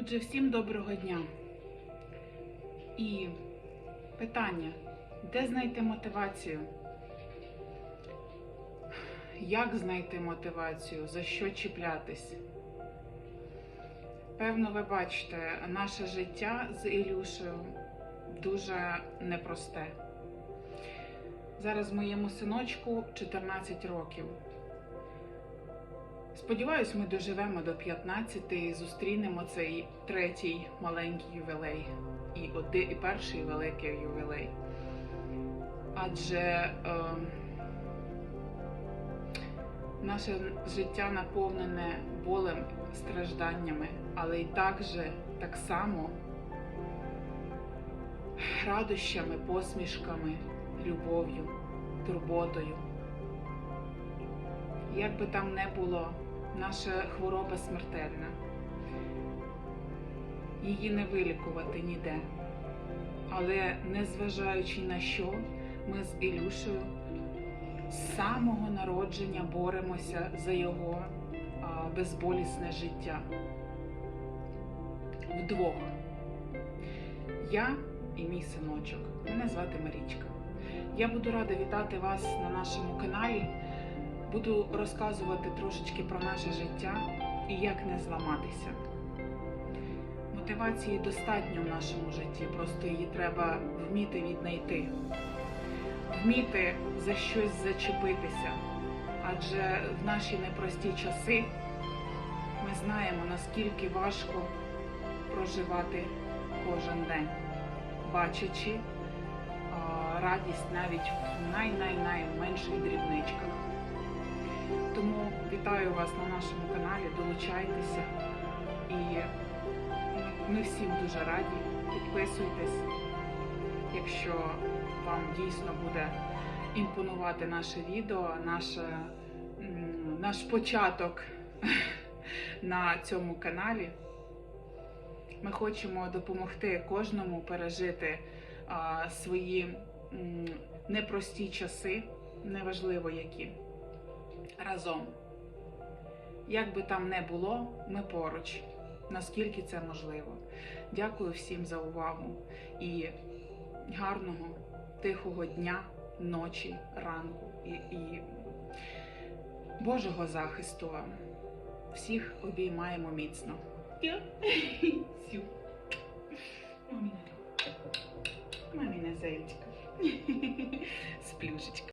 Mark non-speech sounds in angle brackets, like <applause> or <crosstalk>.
Отже, всім доброго дня. І питання: де знайти мотивацію? Як знайти мотивацію? За що чіплятись? Певно, ви бачите, наше життя з Ілюшею дуже непросте. Зараз моєму синочку 14 років. Сподіваюсь, ми доживемо до 15 і зустрінемо цей третій маленький ювілей і, оди, і перший великий ювілей. Адже е, наше життя наповнене болем, стражданнями, але й також так само радощами, посмішками, любов'ю, турботою. Як би там не було, наша хвороба смертельна. Її не вилікувати ніде. Але незважаючи на що, ми з Ілюшею з самого народження боремося за його безболісне життя. Вдвох. Я і мій синочок. Мене звати Марічка. Я буду рада вітати вас на нашому каналі. Буду розказувати трошечки про наше життя і як не зламатися. Мотивації достатньо в нашому житті, просто її треба вміти віднайти, вміти за щось зачепитися. Адже в наші непрості часи ми знаємо, наскільки важко проживати кожен день, бачачи радість навіть в най-най-найменших дрібничках. Тому вітаю вас на нашому каналі, долучайтеся і ми всім дуже раді. Підписуйтесь, якщо вам дійсно буде імпонувати наше відео, наше, наш початок <laughs> на цьому каналі. Ми хочемо допомогти кожному пережити а, свої м, непрості часи, неважливо які разом. Як би там не було, ми поруч, наскільки це можливо. Дякую всім за увагу і гарного, тихого дня, ночі, ранку і, і Божого захисту вам. Всіх обіймаємо міцно. Маміна, зайчка. Сплюшечка.